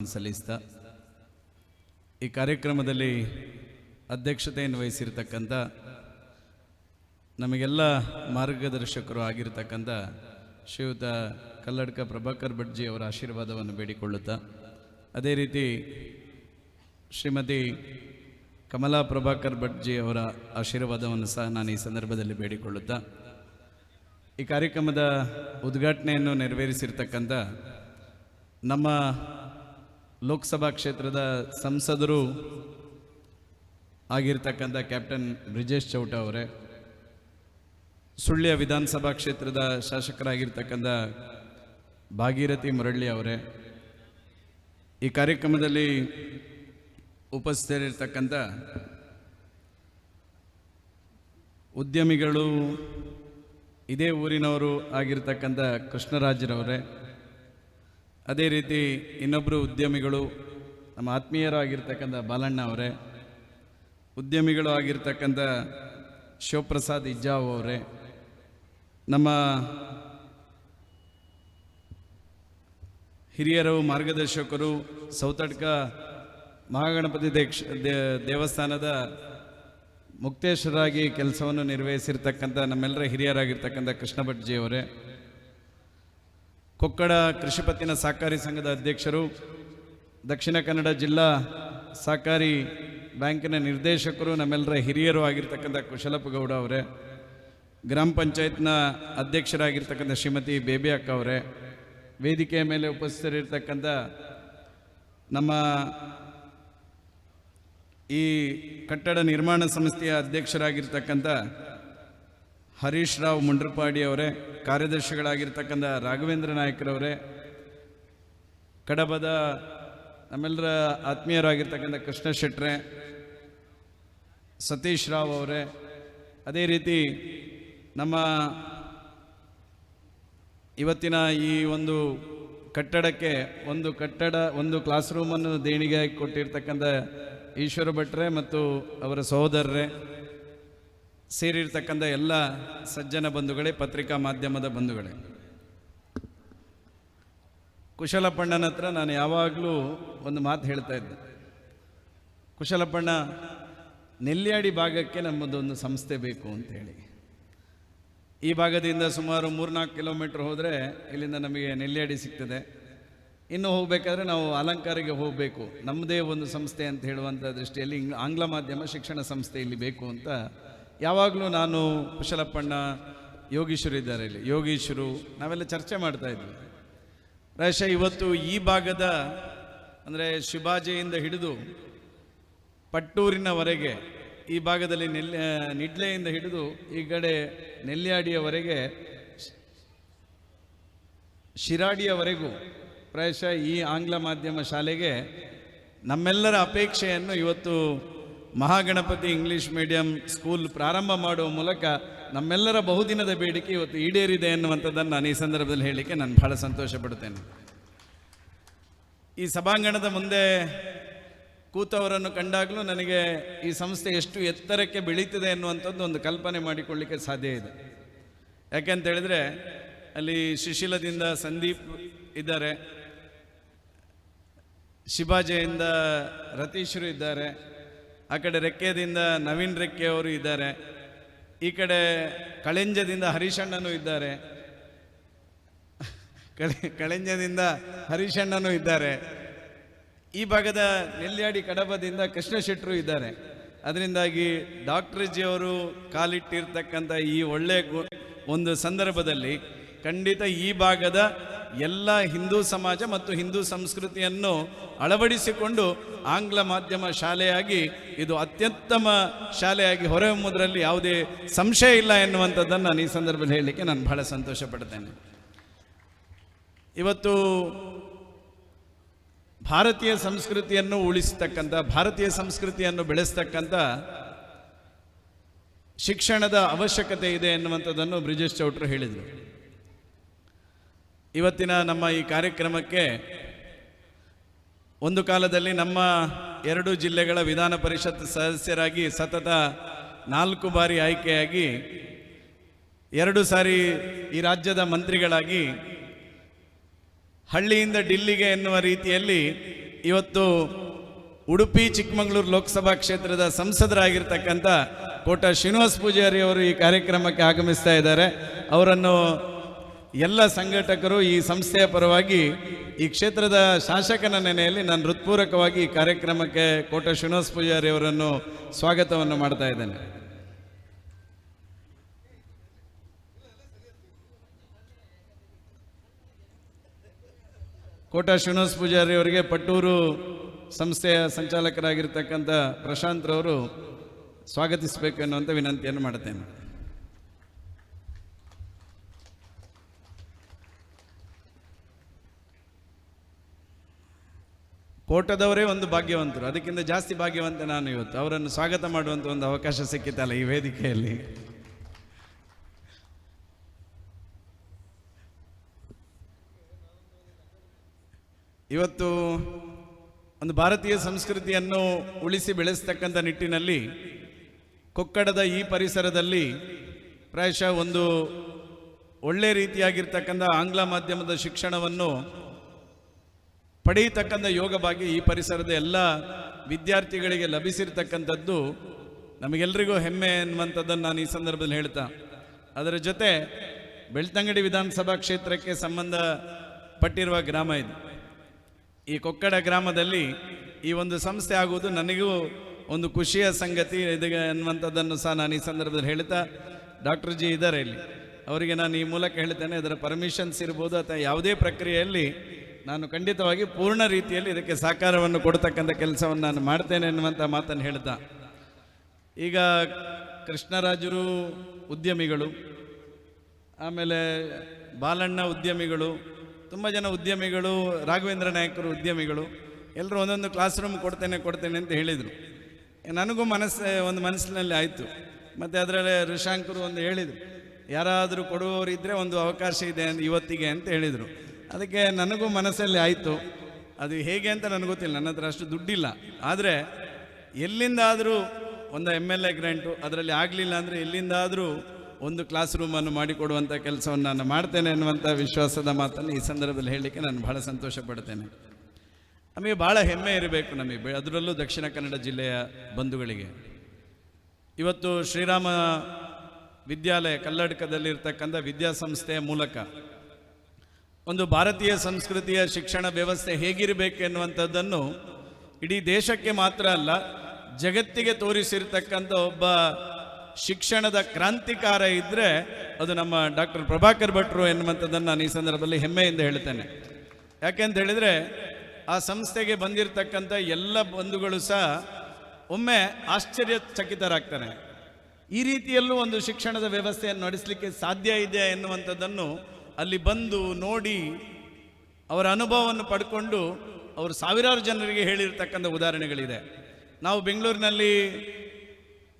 ಸಲ್ಲಿಸ್ತಾ, ಈ ಕಾರ್ಯಕ್ರಮದಲ್ಲಿ ಅಧ್ಯಕ್ಷತೆಯನ್ನು ವಹಿಸಿರ್ತಕ್ಕಂಥ, ನಮಗೆಲ್ಲ ಮಾರ್ಗದರ್ಶಕರು ಆಗಿರತಕ್ಕಂಥ ಶ್ರೀಯುತ ಕಲ್ಲಡ್ಕ ಪ್ರಭಾಕರ್ ಭಟ್ಜಿ ಅವರ ಆಶೀರ್ವಾದವನ್ನು ಬೇಡಿಕೊಳ್ಳುತ್ತಾ, ಅದೇ ರೀತಿ ಶ್ರೀಮತಿ ಕಮಲಾ ಪ್ರಭಾಕರ್ ಭಟ್ಜಿ ಅವರ ಆಶೀರ್ವಾದವನ್ನು ಸಹ ನಾನು ಈ ಸಂದರ್ಭದಲ್ಲಿ ಬೇಡಿಕೊಳ್ಳುತ್ತಾ, ಈ ಕಾರ್ಯಕ್ರಮದ ಉದ್ಘಾಟನೆಯನ್ನು ನೆರವೇರಿಸಿರ್ತಕ್ಕಂಥ ನಮ್ಮ ಲೋಕಸಭಾ ಕ್ಷೇತ್ರದ ಸಂಸದರು ಆಗಿರ್ತಕ್ಕಂಥ ಕ್ಯಾಪ್ಟನ್ ಬ್ರಿಜೇಶ್ ಚೌಟ ಅವರೇ, ಸುಳ್ಯ ವಿಧಾನಸಭಾ ಕ್ಷೇತ್ರದ ಶಾಸಕರಾಗಿರ್ತಕ್ಕಂಥ ಭಾಗೀರಥಿ ಮುರಳ್ಳಿ ಅವರೇ, ಈ ಕಾರ್ಯಕ್ರಮದಲ್ಲಿ ಉಪಸ್ಥಿತರಿರ್ತಕ್ಕಂಥ ಉದ್ಯಮಿಗಳು ಇದೇ ಊರಿನವರು ಆಗಿರ್ತಕ್ಕಂಥ ಕೃಷ್ಣರಾಜರವರೇ ಅದೇ ರೀತಿ ಇನ್ನೊಬ್ಬರು ಉದ್ಯಮಿಗಳು ನಮ್ಮ ಆತ್ಮೀಯರಾಗಿರ್ತಕ್ಕಂಥ ಬಾಲಣ್ಣ ಅವರೇ, ಉದ್ಯಮಿಗಳು ಆಗಿರ್ತಕ್ಕಂಥ ಶಿವಪ್ರಸಾದ್ ಇಜ್ಜಾವ್ ಅವರೇ, ನಮ್ಮ ಹಿರಿಯರು, ಮಾರ್ಗದರ್ಶಕರು ಸೌತಡ್ಕ ಮಹಾಗಣಪತಿ ದೇಕ್ಷ ದೇವಸ್ಥಾನದ ಮುಕ್ತೇಶ್ವರಾಗಿ ಕೆಲಸವನ್ನು ನಿರ್ವಹಿಸಿರ್ತಕ್ಕಂಥ ನಮ್ಮೆಲ್ಲರ ಹಿರಿಯರಾಗಿರ್ತಕ್ಕಂಥ ಕೃಷ್ಣ ಭಟ್ಜಿ ಅವರೇ ಕೊಕ್ಕಡ ಕೃಷಿಪತ್ತಿನ ಸಹಕಾರಿ ಸಂಘದ ಅಧ್ಯಕ್ಷರು, ದಕ್ಷಿಣ ಕನ್ನಡ ಜಿಲ್ಲಾ ಸಹಕಾರಿ ಬ್ಯಾಂಕಿನ ನಿರ್ದೇಶಕರು, ನಮ್ಮೆಲ್ಲರ ಹಿರಿಯರು ಆಗಿರ್ತಕ್ಕಂಥ ಕುಶಲಪ್ಪ ಗೌಡ ಅವರೇ, ಗ್ರಾಮ ಪಂಚಾಯತ್ನ ಅಧ್ಯಕ್ಷರಾಗಿರ್ತಕ್ಕಂಥ ಶ್ರೀಮತಿ ಬೇಬಿ ಅಕ್ಕ ಅವರೇ, ವೇದಿಕೆಯ ಮೇಲೆ ಉಪಸ್ಥಿತರಿರ್ತಕ್ಕಂಥ ನಮ್ಮ ಈ ಕಟ್ಟಡ ನಿರ್ಮಾಣ ಸಂಸ್ಥೆಯ ಅಧ್ಯಕ್ಷರಾಗಿರ್ತಕ್ಕಂಥ ಹರೀಶ್ ರಾವ್ ಮುಂಡ್ರಪಾಡಿ ಅವರೇ, ಕಾರ್ಯದರ್ಶಿಗಳಾಗಿರ್ತಕ್ಕಂಥ ರಾಘವೇಂದ್ರ ನಾಯಕರವರೇ, ಕಡಬದ ನಮ್ಮೆಲ್ಲರ ಆತ್ಮೀಯರಾಗಿರ್ತಕ್ಕಂಥ ಕೃಷ್ಣ ಶೆಟ್ರೆ, ಸತೀಶ್ ರಾವ್ ಅವರೇ, ಅದೇ ರೀತಿ ನಮ್ಮ ಇವತ್ತಿನ ಈ ಒಂದು ಕಟ್ಟಡಕ್ಕೆ ಒಂದು ಕಟ್ಟಡ, ಒಂದು ಕ್ಲಾಸ್ ರೂಮನ್ನು ದೇಣಿಗೆ ಕೊಟ್ಟಿರ್ತಕ್ಕಂಥ ಈಶ್ವರ ಭಟ್ರೆ ಮತ್ತು ಅವರ ಸಹೋದರರೇ ಸೇರಿರ್ತಕ್ಕಂಥ ಎಲ್ಲ ಸಜ್ಜನ ಬಂಧುಗಳೇ, ಪತ್ರಿಕಾ ಮಾಧ್ಯಮದ ಬಂಧುಗಳೇ. ಕುಶಲಪಣ್ಣನ ಹತ್ರ ನಾನು ಯಾವಾಗಲೂ ಒಂದು ಮಾತು ಹೇಳ್ತಾ ಇದ್ದೆ. ಕುಶಲಪಣ್ಣ, ನೆಲ್ಯಾಡಿ ಭಾಗಕ್ಕೆ ನಮ್ಮದೊಂದು ಸಂಸ್ಥೆ ಬೇಕು ಅಂತ ಹೇಳಿ. ಈ ಭಾಗದಿಂದ ಸುಮಾರು ಮೂರ್ನಾಲ್ಕು ಕಿಲೋಮೀಟ್ರ್ ಹೋದರೆ ಇಲ್ಲಿಂದ ನಮಗೆ ನೆಲ್ಯಾಡಿ ಸಿಗ್ತದೆ. ಇನ್ನು ಹೋಗಬೇಕಾದ್ರೆ ನಾವು ಅಲಂಕಾರಿಗೆ ಹೋಗಬೇಕು. ನಮ್ಮದೇ ಒಂದು ಸಂಸ್ಥೆ ಅಂತ ಹೇಳುವಂಥ ದೃಷ್ಟಿಯಲ್ಲಿ ಆಂಗ್ಲ ಮಾಧ್ಯಮ ಶಿಕ್ಷಣ ಸಂಸ್ಥೆ ಇಲ್ಲಿ ಬೇಕು ಅಂತ ಯಾವಾಗಲೂ ನಾನು ಕುಶಲಪ್ಪಣ್ಣ ಯೋಗೀಶ್ವರು ಇದ್ದಾರೆ ಇಲ್ಲಿ. ಯೋಗೀಶ್ವರು ನಾವೆಲ್ಲ ಚರ್ಚೆ ಮಾಡ್ತಾ ಇದ್ವಿ. ಪ್ರಾಯಶಃ ಇವತ್ತು ಈ ಭಾಗದ ಅಂದರೆ ಶಿವಾಜಿಯಿಂದ ಹಿಡಿದು ಪಟ್ಟೂರಿನವರೆಗೆ, ಈ ಭಾಗದಲ್ಲಿ ನೆಲ್ ನಿಡ್ಲೆಯಿಂದ ಹಿಡಿದು ಈ ಕಡೆ ನೆಲ್ಯಾಡಿಯವರೆಗೆ ಶಿರಾಡಿಯವರೆಗೂ ಪ್ರಾಯಶಃ ಈ ಆಂಗ್ಲ ಮಾಧ್ಯಮ ಶಾಲೆಗೆ ನಮ್ಮೆಲ್ಲರ ಅಪೇಕ್ಷೆಯನ್ನು ಇವತ್ತು ಮಹಾಗಣಪತಿ ಇಂಗ್ಲಿಷ್ ಮೀಡಿಯಂ ಸ್ಕೂಲ್ ಪ್ರಾರಂಭ ಮಾಡುವ ಮೂಲಕ ನಮ್ಮೆಲ್ಲರ ಬಹುದಿನದ ಬೇಡಿಕೆ ಇವತ್ತು ಈಡೇರಿದೆ ಎನ್ನುವಂಥದ್ದನ್ನು ನಾನು ಈ ಸಂದರ್ಭದಲ್ಲಿ ಹೇಳಲಿಕ್ಕೆ ನಾನು ಬಹಳ ಸಂತೋಷ ಪಡ್ತೇನೆ ಈ ಸಭಾಂಗಣದ ಮುಂದೆ ಕೂತವರನ್ನು ಕಂಡಾಗಲೂ ನನಗೆ ಈ ಸಂಸ್ಥೆ ಎಷ್ಟು ಎತ್ತರಕ್ಕೆ ಬೆಳೀತಿದೆ ಎನ್ನುವಂಥದ್ದು ಒಂದು ಕಲ್ಪನೆ ಮಾಡಿಕೊಳ್ಳಿಕ್ಕೆ ಸಾಧ್ಯ ಇದೆ. ಯಾಕೆಂತ ಹೇಳಿದ್ರೆ ಅಲ್ಲಿ ಶಿಶಿಲದಿಂದ ಸಂದೀಪ್ ಇದ್ದಾರೆ, ಶಿವಾಜಿಯಿಂದ ರತೀಶರು ಇದ್ದಾರೆ ಆ ಕಡೆ ರೆಕ್ಕೆದಿಂದ ನವೀನ್ ರೆಕ್ಕೆ ಅವರು ಇದ್ದಾರೆ. ಈ ಕಡೆ ಕಳೆಂಜದಿಂದ ಹರೀಶಣ್ಣನೂ ಇದ್ದಾರೆ. ಕಳೆ, ಕಳೆಂಜದಿಂದ ಹರೀಶಣ್ಣನೂ ಇದ್ದಾರೆ. ಈ ಭಾಗದ ನೆಲ್ಯಾಡಿ ಕಡಬದಿಂದ ಕೃಷ್ಣ ಶೆಟ್ಟರು ಇದ್ದಾರೆ. ಅದರಿಂದಾಗಿ ಡಾಕ್ಟರ್ ಜಿ ಅವರು ಕಾಲಿಟ್ಟಿರ್ತಕ್ಕಂಥ ಈ ಒಳ್ಳೆ ಗು- ಒಂದು ಸಂದರ್ಭದಲ್ಲಿ ಖಂಡಿತ ಈ ಭಾಗದ ಎಲ್ಲ ಹಿಂದೂ ಸಮಾಜ ಮತ್ತು ಹಿಂದೂ ಸಂಸ್ಕೃತಿಯನ್ನು ಅಳವಡಿಸಿಕೊಂಡು ಆಂಗ್ಲ ಮಾಧ್ಯಮ ಶಾಲೆಯಾಗಿ ಇದು ಅತ್ಯುತ್ತಮ ಶಾಲೆಯಾಗಿ ಹೊರಹೊಮ್ಮುವುದರಲ್ಲಿ ಯಾವುದೇ ಸಂಶಯ ಇಲ್ಲ ಎನ್ನುವಂಥದ್ದನ್ನು ನಾನು ಈ ಸಂದರ್ಭದಲ್ಲಿ ಹೇಳಲಿಕ್ಕೆ ನಾನು ಬಹಳ ಸಂತೋಷ ಪಡ್ತೇನೆ ಇವತ್ತು ಭಾರತೀಯ ಸಂಸ್ಕೃತಿಯನ್ನು ಉಳಿಸ್ತಕ್ಕಂಥ, ಭಾರತೀಯ ಸಂಸ್ಕೃತಿಯನ್ನು ಬೆಳೆಸ್ತಕ್ಕಂಥ ಶಿಕ್ಷಣದ ಅವಶ್ಯಕತೆ ಇದೆ ಎನ್ನುವಂಥದ್ದನ್ನು ಬ್ರಿಜೇಶ್ ಚೌಟ್ರು ಹೇಳಿದರು. ಇವತ್ತಿನ ನಮ್ಮ ಈ ಕಾರ್ಯಕ್ರಮಕ್ಕೆ ಒಂದು ಕಾಲದಲ್ಲಿ ನಮ್ಮ ಎರಡು ಜಿಲ್ಲೆಗಳ ವಿಧಾನ ಪರಿಷತ್ ಸದಸ್ಯರಾಗಿ ಸತತ ನಾಲ್ಕು ಬಾರಿ ಆಯ್ಕೆಯಾಗಿ ಎರಡು ಸಾರಿ ಈ ರಾಜ್ಯದ ಮಂತ್ರಿಗಳಾಗಿ ಹಳ್ಳಿಯಿಂದ ಡಿಲ್ಲಿಗೆ ಎನ್ನುವ ರೀತಿಯಲ್ಲಿ ಇವತ್ತು ಉಡುಪಿ, ಚಿಕ್ಕಮಗಳೂರು ಲೋಕಸಭಾ ಕ್ಷೇತ್ರದ ಸಂಸದರಾಗಿರ್ತಕ್ಕಂಥ ಕೋಟ ಶ್ರೀನಿವಾಸ ಪೂಜಾರಿ ಅವರು ಈ ಕಾರ್ಯಕ್ರಮಕ್ಕೆ ಆಗಮಿಸ್ತಾ ಇದ್ದಾರೆ. ಅವರನ್ನು ಎಲ್ಲ ಸಂಘಟಕರು ಈ ಸಂಸ್ಥೆಯ ಪರವಾಗಿ ಈ ಕ್ಷೇತ್ರದ ಶಾಸಕನ ನೆನೆಯಲ್ಲಿ ನಾನು ಹೃತ್ಪೂರ್ವಕವಾಗಿ ಈ ಕಾರ್ಯಕ್ರಮಕ್ಕೆ ಕೋಟ ಶ್ರೀನಿವಾಸ ಪೂಜಾರಿ ಅವರನ್ನು ಸ್ವಾಗತವನ್ನು ಮಾಡ್ತಾ ಇದ್ದೇನೆ. ಕೋಟ ಶ್ರೀನಿವಾಸ ಪೂಜಾರಿ ಅವರಿಗೆ ಪಟ್ಟೂರು ಸಂಸ್ಥೆಯ ಸಂಚಾಲಕರಾಗಿರ್ತಕ್ಕಂಥ ಪ್ರಶಾಂತ್ ರವರು ಸ್ವಾಗತಿಸಬೇಕು ಎನ್ನುವಂಥ ವಿನಂತಿಯನ್ನು ಮಾಡುತ್ತೇನೆ. ಕೋಟದವರೇ ಒಂದು ಭಾಗ್ಯವಂತರು. ಅದಕ್ಕಿಂತ ಜಾಸ್ತಿ ಭಾಗ್ಯವಂತ ನಾನು ಇವತ್ತು. ಅವರನ್ನು ಸ್ವಾಗತ ಮಾಡುವಂಥ ಒಂದು ಅವಕಾಶ ಸಿಕ್ಕಿತಲ್ಲ ಈ ವೇದಿಕೆಯಲ್ಲಿ. ಇವತ್ತು ಒಂದು ಭಾರತೀಯ ಸಂಸ್ಕೃತಿಯನ್ನು ಉಳಿಸಿ ಬೆಳೆಸ್ತಕ್ಕಂಥ ನಿಟ್ಟಿನಲ್ಲಿ ಕೊಕ್ಕಡದ ಈ ಪರಿಸರದಲ್ಲಿ ಪ್ರಾಯಶಃ ಒಂದು ಒಳ್ಳೆ ರೀತಿಯಾಗಿರ್ತಕ್ಕಂಥ ಆಂಗ್ಲ ಮಾಧ್ಯಮದ ಶಿಕ್ಷಣವನ್ನು ಪಡೆಯತಕ್ಕಂಥ ಯೋಗ ಭಾಗ್ಯ ಈ ಪರಿಸರದ ಎಲ್ಲ ವಿದ್ಯಾರ್ಥಿಗಳಿಗೆ ಲಭಿಸಿರ್ತಕ್ಕಂಥದ್ದು ನಮಗೆಲ್ಲರಿಗೂ ಹೆಮ್ಮೆ ಎನ್ನುವಂಥದ್ದನ್ನು ನಾನು ಈ ಸಂದರ್ಭದಲ್ಲಿ ಹೇಳ್ತಾ. ಅದರ ಜೊತೆ ಬೆಳ್ತಂಗಡಿ ವಿಧಾನಸಭಾ ಕ್ಷೇತ್ರಕ್ಕೆ ಸಂಬಂಧ ಪಟ್ಟಿರುವ ಗ್ರಾಮ ಇದು. ಈ ಕೊಕ್ಕಡ ಗ್ರಾಮದಲ್ಲಿ ಈ ಒಂದು ಸಂಸ್ಥೆ ಆಗುವುದು ನನಗೂ ಒಂದು ಖುಷಿಯ ಸಂಗತಿ ಇದು ಅನ್ನುವಂಥದ್ದನ್ನು ಸಹ ನಾನು ಈ ಸಂದರ್ಭದಲ್ಲಿ ಹೇಳ್ತಾ ಡಾಕ್ಟರ್ ಜಿ ಇದ್ದಾರೆ ಇಲ್ಲಿ. ಅವರಿಗೆ ನಾನು ಈ ಮೂಲಕ ಹೇಳ್ತೇನೆ, ಅದರ ಪರ್ಮಿಷನ್ಸ್ ಇರ್ಬೋದು ಅಥವಾ ಯಾವುದೇ ಪ್ರಕ್ರಿಯೆಯಲ್ಲಿ ನಾನು ಖಂಡಿತವಾಗಿ ಪೂರ್ಣ ರೀತಿಯಲ್ಲಿ ಇದಕ್ಕೆ ಸಹಕಾರವನ್ನು ಕೊಡ್ತಕ್ಕಂಥ ಕೆಲಸವನ್ನು ನಾನು ಮಾಡ್ತೇನೆ ಎನ್ನುವಂಥ ಮಾತನ್ನು ಹೇಳ್ತಾ. ಈಗ ಕೃಷ್ಣರಾಜರು ಉದ್ಯಮಿಗಳು, ಆಮೇಲೆ ಬಾಲಣ್ಣ ಉದ್ಯಮಿಗಳು, ತುಂಬ ಜನ ಉದ್ಯಮಿಗಳು, ರಾಘವೇಂದ್ರ ನಾಯಕರು ಉದ್ಯಮಿಗಳು, ಎಲ್ಲರೂ ಒಂದೊಂದು ಕ್ಲಾಸ್ ರೂಮ್ ಕೊಡ್ತೇನೆ ಕೊಡ್ತೇನೆ ಅಂತ ಹೇಳಿದರು. ನನಗೂ ಮನಸ್ಸು ಒಂದು ಮನಸ್ಸಿನಲ್ಲಿ ಆಯಿತು. ಮತ್ತು ಅದರಲ್ಲಿ ಋಷಾಂಕರು ಒಂದು ಹೇಳಿದರು, ಯಾರಾದರೂ ಕೊಡುವವರಿದ್ದರೆ ಒಂದು ಅವಕಾಶ ಇದೆ ಇವತ್ತಿಗೆ ಅಂತ ಹೇಳಿದರು. ಅದಕ್ಕೆ ನನಗೂ ಮನಸ್ಸಲ್ಲಿ ಆಯಿತು. ಅದು ಹೇಗೆ ಅಂತ ನನಗೆ ಗೊತ್ತಿಲ್ಲ. ನನ್ನ ಹತ್ರ ಅಷ್ಟು ದುಡ್ಡಿಲ್ಲ. ಆದರೆ ಎಲ್ಲಿಂದಾದರೂ ಒಂದು ಎಂ ಎಲ್ ಎ ಗ್ರ್ಯಾಂಟು ಅದರಲ್ಲಿ ಆಗಲಿಲ್ಲ ಅಂದರೆ ಎಲ್ಲಿಂದಾದರೂ ಒಂದು ಕ್ಲಾಸ್ ರೂಮನ್ನು ಮಾಡಿಕೊಡುವಂಥ ಕೆಲಸವನ್ನು ನಾನು ಮಾಡ್ತೇನೆ ಅನ್ನುವಂಥ ವಿಶ್ವಾಸದ ಮಾತನ್ನು ಈ ಸಂದರ್ಭದಲ್ಲಿ ಹೇಳಲಿಕ್ಕೆ ನಾನು ಭಾಳ ಸಂತೋಷ ಪಡ್ತೇನೆ. ನಮಗೆ ಭಾಳ ಹೆಮ್ಮೆ ಇರಬೇಕು ನಮಗೆ. ಅದರಲ್ಲೂ ದಕ್ಷಿಣ ಕನ್ನಡ ಜಿಲ್ಲೆಯ ಬಂಧುಗಳಿಗೆ. ಇವತ್ತು ಶ್ರೀರಾಮ ವಿದ್ಯಾಲಯ ಕಲ್ಲಡ್ಕದಲ್ಲಿರ್ತಕ್ಕಂಥ ವಿದ್ಯಾಸಂಸ್ಥೆಯ ಮೂಲಕ ಒಂದು ಭಾರತೀಯ ಸಂಸ್ಕೃತಿಯ ಶಿಕ್ಷಣ ವ್ಯವಸ್ಥೆ ಹೇಗಿರಬೇಕು ಎನ್ನುವಂಥದ್ದನ್ನು ಇಡೀ ದೇಶಕ್ಕೆ ಮಾತ್ರ ಅಲ್ಲ, ಜಗತ್ತಿಗೆ ತೋರಿಸಿರ್ತಕ್ಕಂಥ ಒಬ್ಬ ಶಿಕ್ಷಣದ ಕ್ರಾಂತಿಕಾರ ಇದ್ದರೆ ಅದು ನಮ್ಮ ಡಾಕ್ಟರ್ ಪ್ರಭಾಕರ್ ಭಟ್ರು ಎನ್ನುವಂಥದ್ದನ್ನು ನಾನು ಈ ಸಂದರ್ಭದಲ್ಲಿ ಹೆಮ್ಮೆಯಿಂದ ಹೇಳ್ತೇನೆ ಯಾಕೆಂತ ಹೇಳಿದರೆ, ಆ ಸಂಸ್ಥೆಗೆ ಬಂದಿರತಕ್ಕಂಥ ಎಲ್ಲ ಬಂಧುಗಳು ಸಹ ಒಮ್ಮೆ ಆಶ್ಚರ್ಯಚಕಿತರಾಗ್ತಾರೆ. ಈ ರೀತಿಯಲ್ಲೂ ಒಂದು ಶಿಕ್ಷಣದ ವ್ಯವಸ್ಥೆಯನ್ನು ನಡೆಸಲಿಕ್ಕೆ ಸಾಧ್ಯ ಇದೆ ಎನ್ನುವಂಥದ್ದನ್ನು ಅಲ್ಲಿ ಬಂದು ನೋಡಿ ಅವರ ಅನುಭವವನ್ನು ಪಡ್ಕೊಂಡು ಅವರು ಸಾವಿರಾರು ಜನರಿಗೆ ಹೇಳಿರ್ತಕ್ಕಂಥ ಉದಾಹರಣೆಗಳಿದೆ. ನಾವು ಬೆಂಗಳೂರಿನಲ್ಲಿ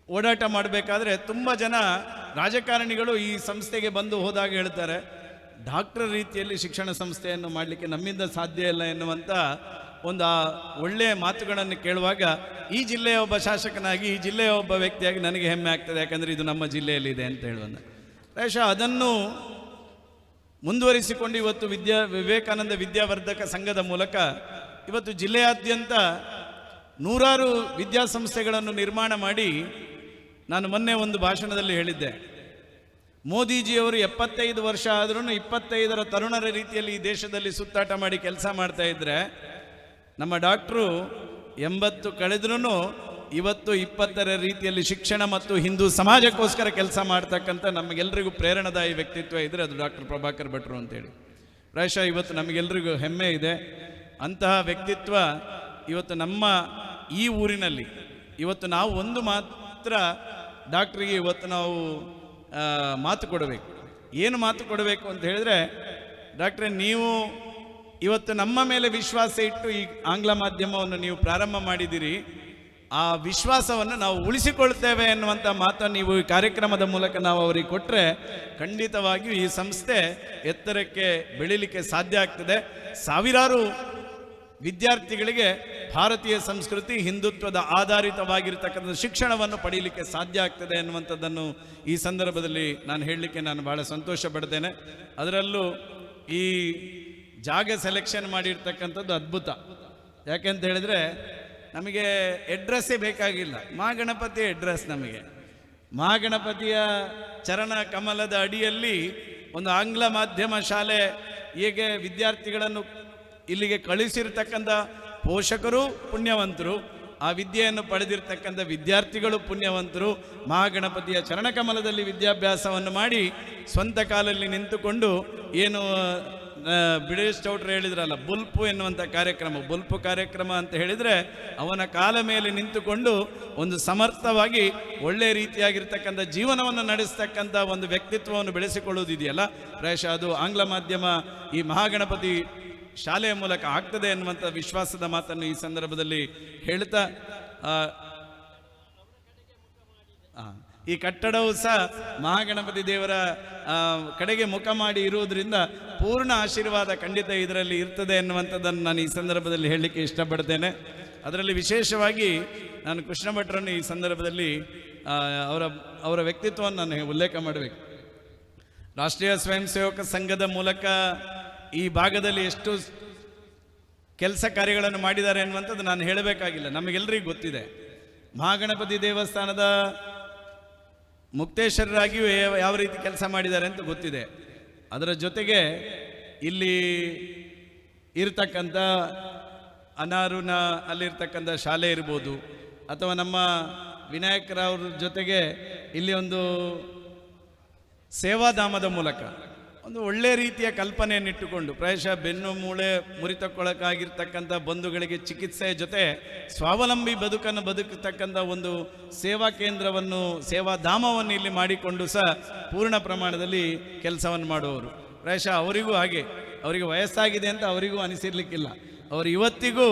ಓಡಾಟ ಮಾಡಬೇಕಾದ್ರೆ ತುಂಬ ಜನ ರಾಜಕಾರಣಿಗಳು ಈ ಸಂಸ್ಥೆಗೆ ಬಂದು ಹೋದಾಗ ಹೇಳ್ತಾರೆ, ಡಾಕ್ಟರ್ ರೀತಿಯಲ್ಲಿ ಶಿಕ್ಷಣ ಸಂಸ್ಥೆಯನ್ನು ಮಾಡಲಿಕ್ಕೆ ನಮ್ಮಿಂದ ಸಾಧ್ಯ ಇಲ್ಲ ಎನ್ನುವಂಥ ಒಂದು ಆ ಒಳ್ಳೆಯ ಮಾತುಗಳನ್ನು ಕೇಳುವಾಗ ಈ ಜಿಲ್ಲೆಯ ಒಬ್ಬ ಶಾಸಕನಾಗಿ, ಈ ಜಿಲ್ಲೆಯ ಒಬ್ಬ ವ್ಯಕ್ತಿಯಾಗಿ ನನಗೆ ಹೆಮ್ಮೆ ಆಗ್ತದೆ, ಯಾಕಂದರೆ ಇದು ನಮ್ಮ ಜಿಲ್ಲೆಯಲ್ಲಿದೆ ಅಂತ ಹೇಳುವಂಥ ಪ್ರಾಯಶಃ ಅದನ್ನು ಮುಂದುವರಿಸಿಕೊಂಡು ಇವತ್ತು ವಿದ್ಯಾ ವಿವೇಕಾನಂದ ವಿದ್ಯಾವರ್ಧಕ ಸಂಘದ ಮೂಲಕ ಇವತ್ತು ಜಿಲ್ಲೆಯಾದ್ಯಂತ ನೂರಾರು ವಿದ್ಯಾಸಂಸ್ಥೆಗಳನ್ನು ನಿರ್ಮಾಣ ಮಾಡಿ ನಾನು ಮೊನ್ನೆ ಒಂದು ಭಾಷಣದಲ್ಲಿ ಹೇಳಿದ್ದೆ. ಮೋದಿಜಿಯವರು ಎಪ್ಪತ್ತೈದು ವರ್ಷ ಆದರೂ ಇಪ್ಪತ್ತೈದರ ತರುಣರ ರೀತಿಯಲ್ಲಿ ಈ ದೇಶದಲ್ಲಿ ಸುತ್ತಾಟ ಮಾಡಿ ಕೆಲಸ ಮಾಡ್ತಾ ಇದ್ದರೆ ನಮ್ಮ ಡಾಕ್ಟ್ರು ಎಂಬತ್ತು ಕಳೆದ್ರೂ ಇವತ್ತು ಇಪ್ಪತ್ತರ ರೀತಿಯಲ್ಲಿ ಶಿಕ್ಷಣ ಮತ್ತು ಹಿಂದೂ ಸಮಾಜಕ್ಕೋಸ್ಕರ ಕೆಲಸ ಮಾಡ್ತಕ್ಕಂಥ ನಮಗೆಲ್ಲರಿಗೂ ಪ್ರೇರಣಾದಾಯಿ ವ್ಯಕ್ತಿತ್ವ ಇದ್ದರೆ ಅದು ಡಾಕ್ಟರ್ ಪ್ರಭಾಕರ್ ಭಟ್ರು ಅಂತೇಳಿ. ಪ್ರಾಯಶಃ ಇವತ್ತು ನಮಗೆಲ್ಲರಿಗೂ ಹೆಮ್ಮೆ ಇದೆ. ಅಂತಹ ವ್ಯಕ್ತಿತ್ವ ಇವತ್ತು ನಮ್ಮ ಈ ಊರಿನಲ್ಲಿ, ಇವತ್ತು ನಾವು ಒಂದು ಮಾತ್ರ ಡಾಕ್ಟ್ರಿಗೆ ಇವತ್ತು ನಾವು ಮಾತು ಕೊಡಬೇಕು. ಏನು ಮಾತು ಕೊಡಬೇಕು ಅಂತ ಹೇಳಿದ್ರೆ, ಡಾಕ್ಟ್ರೆ, ನೀವು ಇವತ್ತು ನಮ್ಮ ಮೇಲೆ ವಿಶ್ವಾಸ ಇಟ್ಟು ಈ ಆಂಗ್ಲ ಮಾಧ್ಯಮವನ್ನು ನೀವು ಪ್ರಾರಂಭ ಮಾಡಿದ್ದೀರಿ. ಆ ವಿಶ್ವಾಸವನ್ನು ನಾವು ಉಳಿಸಿಕೊಳ್ತೇವೆ ಎನ್ನುವಂಥ ಮಾತನ್ನು ನೀವು ಈ ಕಾರ್ಯಕ್ರಮದ ಮೂಲಕ ನಾವು ಅವರಿಗೆ ಕೊಟ್ಟರೆ ಖಂಡಿತವಾಗಿಯೂ ಈ ಸಂಸ್ಥೆ ಎತ್ತರಕ್ಕೆ ಬೆಳೀಲಿಕ್ಕೆ ಸಾಧ್ಯ ಆಗ್ತದೆ. ಸಾವಿರಾರು ವಿದ್ಯಾರ್ಥಿಗಳಿಗೆ ಭಾರತೀಯ ಸಂಸ್ಕೃತಿ ಹಿಂದುತ್ವದ ಆಧಾರಿತವಾಗಿರ್ತಕ್ಕಂಥ ಶಿಕ್ಷಣವನ್ನು ಪಡೀಲಿಕ್ಕೆ ಸಾಧ್ಯ ಆಗ್ತದೆ ಎನ್ನುವಂಥದ್ದನ್ನು ಈ ಸಂದರ್ಭದಲ್ಲಿ ನಾನು ಹೇಳಲಿಕ್ಕೆ ನಾನು ಭಾಳ ಸಂತೋಷ ಪಡ್ತೇನೆ. ಅದರಲ್ಲೂ ಈ ಜಾಗ ಸೆಲೆಕ್ಷನ್ ಮಾಡಿರ್ತಕ್ಕಂಥದ್ದು ಅದ್ಭುತ. ಯಾಕೆಂತ ಹೇಳಿದರೆ ನಮಗೆ ಎಡ್ರೆಸ್ಸೇ ಬೇಕಾಗಿಲ್ಲ. ಮಹಾಗಣಪತಿ ಅಡ್ರೆಸ್ ನಮಗೆ. ಮಹಾಗಣಪತಿಯ ಚರಣ ಕಮಲದ ಅಡಿಯಲ್ಲಿ ಒಂದು ಆಂಗ್ಲ ಮಾಧ್ಯಮ ಶಾಲೆ ಹೀಗೆ ವಿದ್ಯಾರ್ಥಿಗಳನ್ನು ಇಲ್ಲಿಗೆ ಕಳಿಸಿರ್ತಕ್ಕಂಥ ಪೋಷಕರು ಪುಣ್ಯವಂತರು, ಆ ವಿದ್ಯೆಯನ್ನು ಪಡೆದಿರ್ತಕ್ಕಂಥ ವಿದ್ಯಾರ್ಥಿಗಳು ಪುಣ್ಯವಂತರು ಮಹಾಗಣಪತಿಯ ಚರಣಕಮಲದಲ್ಲಿ ವಿದ್ಯಾಭ್ಯಾಸವನ್ನು ಮಾಡಿ ಸ್ವಂತ ಕಾಲಲ್ಲಿ ನಿಂತುಕೊಂಡು ಏನು ಬಿಡೇಶ್ ಚೌಟ್ರು ಹೇಳಿದ್ರಲ್ಲ, ಬುಲ್ಪು ಎನ್ನುವಂಥ ಕಾರ್ಯಕ್ರಮ, ಬುಲ್ಪು ಕಾರ್ಯಕ್ರಮ ಅಂತ ಹೇಳಿದರೆ ಅವನ ಕಾಲ ಮೇಲೆ ನಿಂತುಕೊಂಡು ಒಂದು ಸಮರ್ಥವಾಗಿ ಒಳ್ಳೆ ರೀತಿಯಾಗಿರ್ತಕ್ಕಂಥ ಜೀವನವನ್ನು ನಡೆಸ್ತಕ್ಕಂಥ ಒಂದು ವ್ಯಕ್ತಿತ್ವವನ್ನು ಬೆಳೆಸಿಕೊಳ್ಳುವುದಿದೆಯಲ್ಲ ಪ್ರಾಯಶಃ ಅದು ಆಂಗ್ಲ ಮಾಧ್ಯಮ ಈ ಮಹಾಗಣಪತಿ ಶಾಲೆಯ ಮೂಲಕ ಆಗ್ತದೆ ಎನ್ನುವಂಥ ವಿಶ್ವಾಸದ ಮಾತನ್ನು ಈ ಸಂದರ್ಭದಲ್ಲಿ ಹೇಳ್ತಾ ಹಾಂ ಈ ಕಟ್ಟಡವು ಸಹ ಮಹಾಗಣಪತಿ ದೇವರ ಕಡೆಗೆ ಮುಖ ಮಾಡಿ ಇರುವುದರಿಂದ ಪೂರ್ಣ ಆಶೀರ್ವಾದ ಖಂಡಿತ ಇದರಲ್ಲಿ ಇರ್ತದೆ ಎನ್ನುವಂಥದ್ದನ್ನು ನಾನು ಈ ಸಂದರ್ಭದಲ್ಲಿ ಹೇಳಲಿಕ್ಕೆ ಇಷ್ಟಪಡ್ತೇನೆ. ಅದರಲ್ಲಿ ವಿಶೇಷವಾಗಿ ನಾನು ಕೃಷ್ಣ ಈ ಸಂದರ್ಭದಲ್ಲಿ ಅವರ ಅವರ ವ್ಯಕ್ತಿತ್ವವನ್ನು ನಾನು ಉಲ್ಲೇಖ ಮಾಡಬೇಕು. ರಾಷ್ಟ್ರೀಯ ಸ್ವಯಂ ಸೇವಕ ಸಂಘದ ಮೂಲಕ ಈ ಭಾಗದಲ್ಲಿ ಎಷ್ಟು ಕೆಲಸ ಕಾರ್ಯಗಳನ್ನು ಮಾಡಿದ್ದಾರೆ ಅನ್ನುವಂಥದ್ದು ನಾನು ಹೇಳಬೇಕಾಗಿಲ್ಲ. ನಮಗೆಲ್ಲರಿಗೂ ಗೊತ್ತಿದೆ. ಮಹಾಗಣಪತಿ ದೇವಸ್ಥಾನದ ಮುಕ್ತೇಶ್ವರರಾಗಿಯೂ ಯಾವ- ರೀತಿ ಕೆಲಸ ಮಾಡಿದ್ದಾರೆ ಅಂತ ಗೊತ್ತಿದೆ. ಅದರ ಜೊತೆಗೆ ಇಲ್ಲಿ ಇರ್ತಕ್ಕಂಥ ಅನಾರುನ ಅಲ್ಲಿರ್ತಕ್ಕಂಥ ಶಾಲೆ ಇರ್ಬೋದು, ಅಥವಾ ನಮ್ಮ ವಿನಾಯಕರವ್ರ ಜೊತೆಗೆ ಇಲ್ಲಿ ಒಂದು ಸೇವಾಧಾಮದ ಮೂಲಕ ಒಂದು ಒಳ್ಳೆ ರೀತಿಯ ಕಲ್ಪನೆಯನ್ನಿಟ್ಟುಕೊಂಡು ಪ್ರಾಯಶಃ ಬೆನ್ನು ಮೂಳೆ ಮುರಿತಕ್ಕೊಳಕಾಗಿರ್ತಕ್ಕಂಥ ಬಂಧುಗಳಿಗೆ ಚಿಕಿತ್ಸೆಯ ಜೊತೆ ಸ್ವಾವಲಂಬಿ ಬದುಕನ್ನು ಬದುಕತಕ್ಕಂಥ ಒಂದು ಸೇವಾ ಕೇಂದ್ರವನ್ನು ಸೇವಾಧಾಮವನ್ನು ಇಲ್ಲಿ ಮಾಡಿಕೊಂಡು ಸಹ ಪೂರ್ಣ ಪ್ರಮಾಣದಲ್ಲಿ ಕೆಲಸವನ್ನು ಮಾಡುವವರು. ಪ್ರಾಯಶಃ ಅವರಿಗೂ ಹಾಗೆ, ಅವರಿಗೆ ವಯಸ್ಸಾಗಿದೆ ಅಂತ ಅವರಿಗೂ ಅನಿಸಿರ್ಲಿಕ್ಕಿಲ್ಲ. ಅವರು ಇವತ್ತಿಗೂ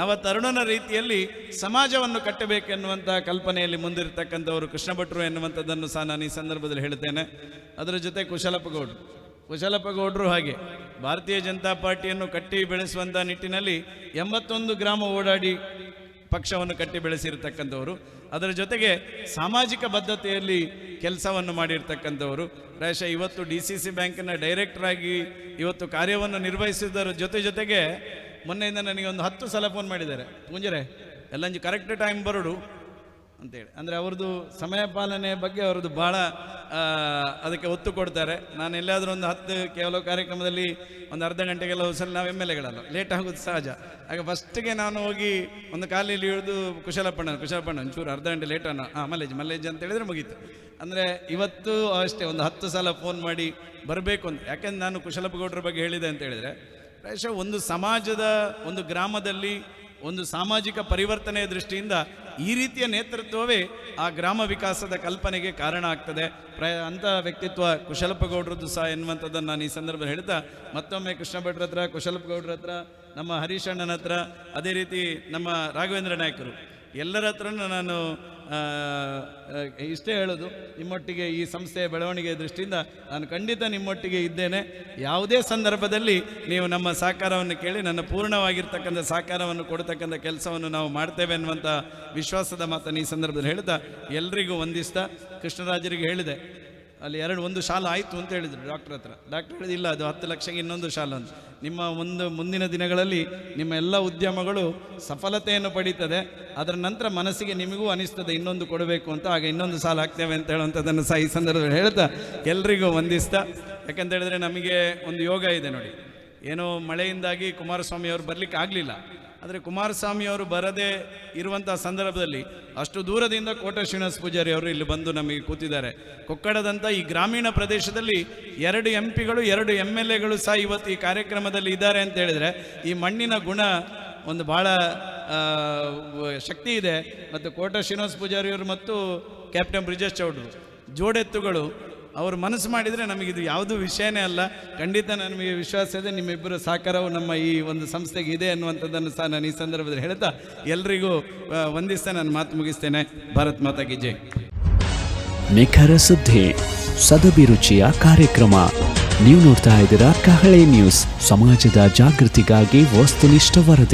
ನವ ತರುಣನ ರೀತಿಯಲ್ಲಿ ಸಮಾಜವನ್ನು ಕಟ್ಟಬೇಕೆನ್ನುವಂಥ ಕಲ್ಪನೆಯಲ್ಲಿ ಮುಂದಿರತಕ್ಕಂಥವರು ಕೃಷ್ಣ ಭಟ್ರು ಎನ್ನುವಂಥದ್ದನ್ನು ಸಹ ನಾನು ಈ ಸಂದರ್ಭದಲ್ಲಿ ಹೇಳ್ತೇನೆ ಅದರ ಜೊತೆ ಕುಶಲಪ್ಪ ಗೌಡ್ರು. ಕುಶಲಪ್ಪ ಗೌಡರು ಹಾಗೆ. ಭಾರತೀಯ ಜನತಾ ಪಾರ್ಟಿಯನ್ನು ಕಟ್ಟಿ ಬೆಳೆಸುವಂಥ ನಿಟ್ಟಿನಲ್ಲಿ ಎಂಬತ್ತೊಂದು ಗ್ರಾಮ ಓಡಾಡಿ ಪಕ್ಷವನ್ನು ಕಟ್ಟಿ ಬೆಳೆಸಿರ್ತಕ್ಕಂಥವರು. ಅದರ ಜೊತೆಗೆ ಸಾಮಾಜಿಕ ಬದ್ಧತೆಯಲ್ಲಿ ಕೆಲಸವನ್ನು ಮಾಡಿರ್ತಕ್ಕಂಥವರು. ಪ್ರಾಯಶಃ ಇವತ್ತು ಡಿ ಸಿ ಸಿ ಬ್ಯಾಂಕಿನ ಡೈರೆಕ್ಟರ್ ಆಗಿ ಇವತ್ತು ಕಾರ್ಯವನ್ನು ನಿರ್ವಹಿಸಿದರ ಜೊತೆ ಜೊತೆಗೆ ಮೊನ್ನೆಯಿಂದ ನನಗೆ ಒಂದು ಹತ್ತು ಸಲ ಫೋನ್ ಮಾಡಿದ್ದಾರೆ. ಪೂಂಜರೆ ಎಲ್ಲಂಜು ಕರೆಕ್ಟ್ ಟೈಮ್ ಬರೋಡು. ಅಂತೇಳಿ. ಅಂದರೆ ಅವ್ರದ್ದು ಸಮಯ ಪಾಲನೆ ಬಗ್ಗೆ ಅವ್ರದ್ದು ಭಾಳ ಅದಕ್ಕೆ ಒತ್ತು ಕೊಡ್ತಾರೆ. ನಾನು ಎಲ್ಲಾದರೂ ಒಂದು ಹತ್ತು ಕೆಲವು ಕಾರ್ಯಕ್ರಮದಲ್ಲಿ ಒಂದು ಅರ್ಧ ಗಂಟೆಗೆಲ್ಲ ಸಲ ನಾವು ಎಂ ಎಲ್ ಎಗಳಲ್ಲ. ಲೇಟ್ ಆಗೋದು ಸಹಜ. ಆಗ ಫಸ್ಟಿಗೆ ನಾನು ಹೋಗಿ ಒಂದು ಕಾಲಿಲಿ ಇಳಿದು ಕುಶಲಪ್ಪಣ್ಣ ಕುಶಲಪ್ಪಣ್ಣ ಒಂಚೂರು ಅರ್ಧ ಗಂಟೆ ಲೇಟ್ ಅನ್ನ ಹಾಂ ಮಲ್ಲೇಜ್ ಮಲ್ಲೇಜ್ ಅಂತ ಹೇಳಿದ್ರೆ ಮುಗೀತು. ಅಂದರೆ ಇವತ್ತು ಅಷ್ಟೇ ಒಂದು ಹತ್ತು ಸಲ ಫೋನ್ ಮಾಡಿ ಬರಬೇಕು ಅಂತ. ಯಾಕೆಂದ್ರೆ ನಾನು ಕುಶಲಪ್ಪ ಗೌಡ್ರ ಬಗ್ಗೆ ಹೇಳಿದೆ ಅಂತ ಹೇಳಿದರೆ ಪ್ರಾಯಶಃ ಒಂದು ಸಮಾಜದ, ಒಂದು ಗ್ರಾಮದಲ್ಲಿ ಒಂದು ಸಾಮಾಜಿಕ ಪರಿವರ್ತನೆಯ ದೃಷ್ಟಿಯಿಂದ ಈ ರೀತಿಯ ನೇತೃತ್ವವೇ ಆ ಗ್ರಾಮ ವಿಕಾಸದ ಕಲ್ಪನೆಗೆ ಕಾರಣ ಆಗ್ತದೆ. ಪ್ರ ಅಂಥ ವ್ಯಕ್ತಿತ್ವ ಕುಶಲಪ್ಪ ಗೌಡ್ರದ್ದು ಸಹ ಎನ್ನುವಂಥದ್ದನ್ನು ನಾನು ಈ ಸಂದರ್ಭದಲ್ಲಿ ಹೇಳ್ತಾ, ಮತ್ತೊಮ್ಮೆ ಕೃಷ್ಣ ಭಟ್ರ ಹತ್ರ ಕುಶಲಪ್ಪ ಗೌಡ್ರ ಹತ್ರ, ನಮ್ಮ ಹರೀಶಣ್ಣನ ಹತ್ರ, ಅದೇ ರೀತಿ ನಮ್ಮ ರಾಘವೇಂದ್ರ ನಾಯಕರು. ಎಲ್ಲರ ಹತ್ರನೂ ನಾನು ಇಷ್ಟೇ ಹೇಳೋದು. ನಿಮ್ಮೊಟ್ಟಿಗೆ ಈ ಸಂಸ್ಥೆಯ ಬೆಳವಣಿಗೆಯ ದೃಷ್ಟಿಯಿಂದ ನಾನು ಖಂಡಿತ ನಿಮ್ಮೊಟ್ಟಿಗೆ ಇದ್ದೇನೆ. ಯಾವುದೇ ಸಂದರ್ಭದಲ್ಲಿ ನೀವು ನಮ್ಮ ಸಹಕಾರವನ್ನು ಕೇಳಿ, ನನ್ನ ಪೂರ್ಣವಾಗಿರ್ತಕ್ಕಂಥ ಸಹಕಾರವನ್ನು ಕೊಡ್ತಕ್ಕಂಥ ಕೆಲಸವನ್ನು ನಾವು ಮಾಡ್ತೇವೆ ಅನ್ನುವಂಥ ವಿಶ್ವಾಸದ ಮಾತನ್ನು ಈ ಸಂದರ್ಭದಲ್ಲಿ ಹೇಳ್ತಾ ಎಲ್ರಿಗೂ ವಂದಿಸ್ತಾ ಕೃಷ್ಣರಾಜರಿಗೆ ಹೇಳಿದೆ. ಅಲ್ಲಿ ಎರಡು ಒಂದು ಶಾಲ ಆಯಿತು ಅಂತ ಹೇಳಿದರು ಡಾಕ್ಟರ್ ಹತ್ರ. ಡಾಕ್ಟರ್ ಹೇಳಿದಿಲ್ಲ ಅದು ಹತ್ತು ಲಕ್ಷಕ್ಕೆ ಇನ್ನೊಂದು ಶಾಲ ಅಂತ. ನಿಮ್ಮ ಒಂದು ಮುಂದಿನ ದಿನಗಳಲ್ಲಿ ನಿಮ್ಮ ಎಲ್ಲ ಉದ್ಯಮಗಳು ಸಫಲತೆಯನ್ನು ಪಡೀತದೆ. ಅದರ ನಂತರ ಮನಸ್ಸಿಗೆ ನಿಮಗೂ ಅನಿಸ್ತದೆ, ಇನ್ನೊಂದು ಕೊಡಬೇಕು ಅಂತ. ಆಗ ಇನ್ನೊಂದು ಸಾಲ ಹಾಕ್ತೇವೆ ಅಂತ ಹೇಳುವಂಥದ್ದನ್ನು ಸಹ ಈ ಸಂದರ್ಭದಲ್ಲಿ ಹೇಳ್ತಾ ಎಲ್ರಿಗೂ ವಂದಿಸ್ತಾ. ಯಾಕಂತ ಹೇಳಿದ್ರೆ ನಮಗೆ ಒಂದು ಯೋಗ ಇದೆ ನೋಡಿ. ಏನೋ ಮಳೆಯಿಂದಾಗಿ ಕುಮಾರಸ್ವಾಮಿ ಅವರು ಬರಲಿಕ್ಕೆ ಆಗಲಿಲ್ಲ. ಆದರೆ ಕುಮಾರಸ್ವಾಮಿಯವರು ಬರದೇ ಇರುವಂಥ ಸಂದರ್ಭದಲ್ಲಿ ಅಷ್ಟು ದೂರದಿಂದ ಕೋಟ ಶ್ರೀನಿವಾಸ ಪೂಜಾರಿ ಅವರು ಇಲ್ಲಿ ಬಂದು ನಮಗೆ ಕೂತಿದ್ದಾರೆ. ಕೊಕ್ಕಡದಂಥ ಈ ಗ್ರಾಮೀಣ ಪ್ರದೇಶದಲ್ಲಿ ಎರಡು ಎಂ ಪಿಗಳು ಎರಡು ಎಂ ಎಲ್ ಎಗಳು ಸಹ ಇವತ್ತು ಈ ಕಾರ್ಯಕ್ರಮದಲ್ಲಿ ಇದ್ದಾರೆ ಅಂತ ಹೇಳಿದರೆ ಈ ಮಣ್ಣಿನ ಗುಣ ಒಂದು ಭಾಳ ಶಕ್ತಿ ಇದೆ. ಮತ್ತು ಕೋಟ ಶ್ರೀನಿವಾಸ ಪೂಜಾರಿಯವರು ಮತ್ತು ಕ್ಯಾಪ್ಟನ್ ಬ್ರಿಜೇಶ್ ಚೌಡ್ರು ಜೋಡೆತ್ತುಗಳು ಅವರು ಮನಸ್ಸು ಮಾಡಿದರೆ ನಮಗಿದು ಯಾವುದೂ ವಿಷಯನೇ ಅಲ್ಲ. ಖಂಡಿತ ನಮಗೆ ವಿಶ್ವಾಸ ಇದೆ, ನಿಮ್ಮಿಬ್ಬರ ಸಹಕಾರವು ನಮ್ಮ ಈ ಒಂದು ಸಂಸ್ಥೆಗೆ ಇದೆ ಅನ್ನುವಂಥದ್ದನ್ನು ಸಹ ನಾನು ಈ ಸಂದರ್ಭದಲ್ಲಿ ಹೇಳ್ತಾ ಎಲ್ರಿಗೂ ವಂದಿಸ್ತಾ ನಾನು ಮಾತು ಮುಗಿಸ್ತೇನೆ. ಭಾರತ್ ಮಾತಾ ಗಿಜೆ ಜೈ. ನಿಖರ ಸುದ್ದಿ ಸದಭಿರುಚಿಯ ಕಾರ್ಯಕ್ರಮ. ನೀವು ನೋಡ್ತಾ ಇದ್ದೀರಾ ಕಹಳೆ ನ್ಯೂಸ್. ಸಮಾಜದ ಜಾಗೃತಿಗಾಗಿ ವಸ್ತುನಿಷ್ಠ ವರದಿ.